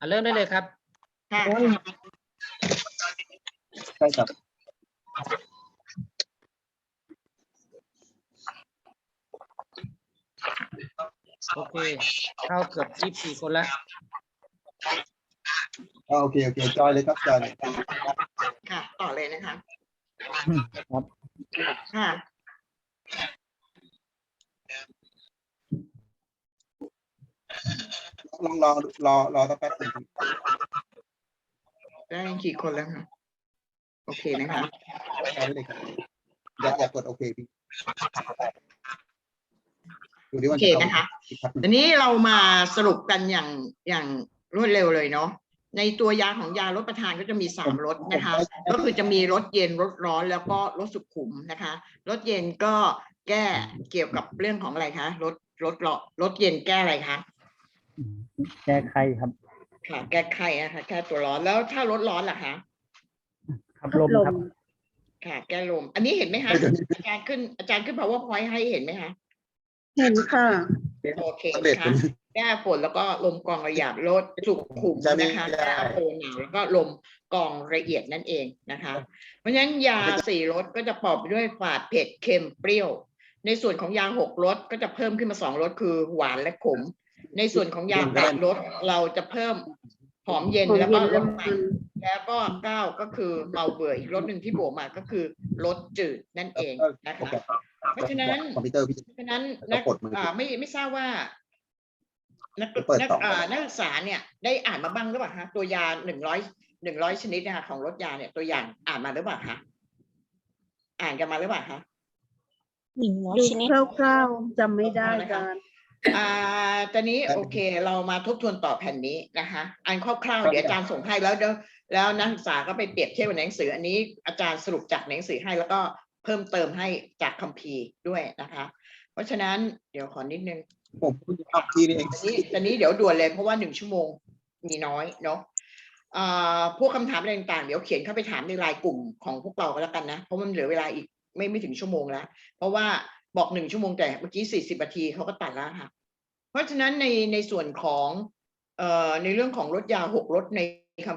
อะเริ่มได้เลยครับ ค่ะใช่ครับโอเค เข้าเกือบยี่สิบสี่คนละอ่าโอเคโอเคจอยเลยครับจอยเลย ค่ะ ต่อเลยนะคะ ครับ ค่ะ ลองรอรอรอสักแป๊บหนึงได้กี่คนแล้วค่ะ โอเคนะคะจอยได้เลยครับอย่าอย่ากดโอเคพี่ดูดิโอว่าเคนะคะอีกครับทีนี้เรามาสรุปกันอย่างอย่างรวดเร็วเลยเนาะในตัวยาของยาลดประทานก็จะมีสามรสนะคะ ก็คือจะมีรสเย็นรสร้อนแล้วก็รสสุขุมนะคะรสเย็นก็แก้เกี่ยวกับเรื่องของอะไรคะรสรสร้อนรสเย็นแก้อะไรคะ แก้ไข้ครับ ค่ะแก้ไข้นะคะแก้ตัวร้อนแล้วถ้ารสร้อนล่ะคะขับลมครับ ค่ะ แก้ลม อันนี้เห็นไหมคะอาจารย์ขึ้นอาจารย์ขึ้น powerpoint ให้เห็นไหมคะเห็นค่ะ โอเคสำเร็จนะคะแก้ฝนแล้วก็ลมกรองระหยาบลดสุขุมจะไม่นะคะได้แก้โพหนาวแล้วก็ลมกรองละเอียดนั่นเองนะคะ เพราะฉะนั้นยาสี่รสก็จะประกอบไปด้วยฝาดเผ็ดเค็มเปรี้ยว ในส่วนของยาหกรสก็จะเพิ่มขึ้นมาสองรสคือหวานและขม ในส่วนของยาแปดรสเราจะเพิ่มหอมเย็นหอมแล้วเย็ก็นรแล้วสมัมันนแล้วก็เก้าก็คือเมาเบื่ออีกรสหนึ่งที่บวกมาก็คือรสจืดนั่นเองนะโอคะเคเพราะฉะนั้นคอมพิวเตอร์พี่เพราะฉะนั้นแล้นัวกกดมือถืออ่อ่าไม่ไม่ทราบว่า นักเปิดนักต่ออ่านักศึกษาเนี่ยได้อ่านมาบ้างหรือเปล่าคะตัวยาหนึ่งร้อยหนึ่งร้อยชนิดนะคะของรถยาเนี่ยตัวอย่างอ่านมาหรือเปล่าคะอ่านกันมาหรือเปล่าคะหนึ่งร้อยดูชนิดคร่าวๆจำไม่ได้นะคะกัน อ่าตอนนี้ได้โอเค เรามาทบทวนต่อแผ่นนี้นะคะอ่านคร่าวๆเดี๋ยวอาจารย์ส่งให้แล้วเดี๋ยวแล้วนักศึกษาก็ไปเปรียบเทียบกับหนังสือ อันนี้อาจารย์สรุปจากหนังสือให้แล้วก็เพิ่มเติมให้จากคัมภีร์ด้วยนะคะ เพราะฉะนั้นเดี๋ยวขอนิดนึงผมเพิ่งทำทีนี่เองตอนนี้ตอนนี้เดี๋ยวด่วนเลยเพราะว่าหนึ่งชั่วโมงมีน้อยเนาะอ่าพวกคำถามอะไรต่างๆเดี๋ยวเขียนเข้าไปถามในไลน์กลุ่มของพวกเราก็แล้วกันนะ เพราะมันเหลือเวลาอีกไม่ไม่ถึงชั่วโมงแล้ว เพราะว่า บอกหนึ่งชั่วโมงแต่เมื่อกี้สี่สิบนาทีเขาก็ตัดแล้วค่ะ เพราะฉะนั้นในในส่วนของเอ่อในเรื่องของรถยาหกรถในคัมภี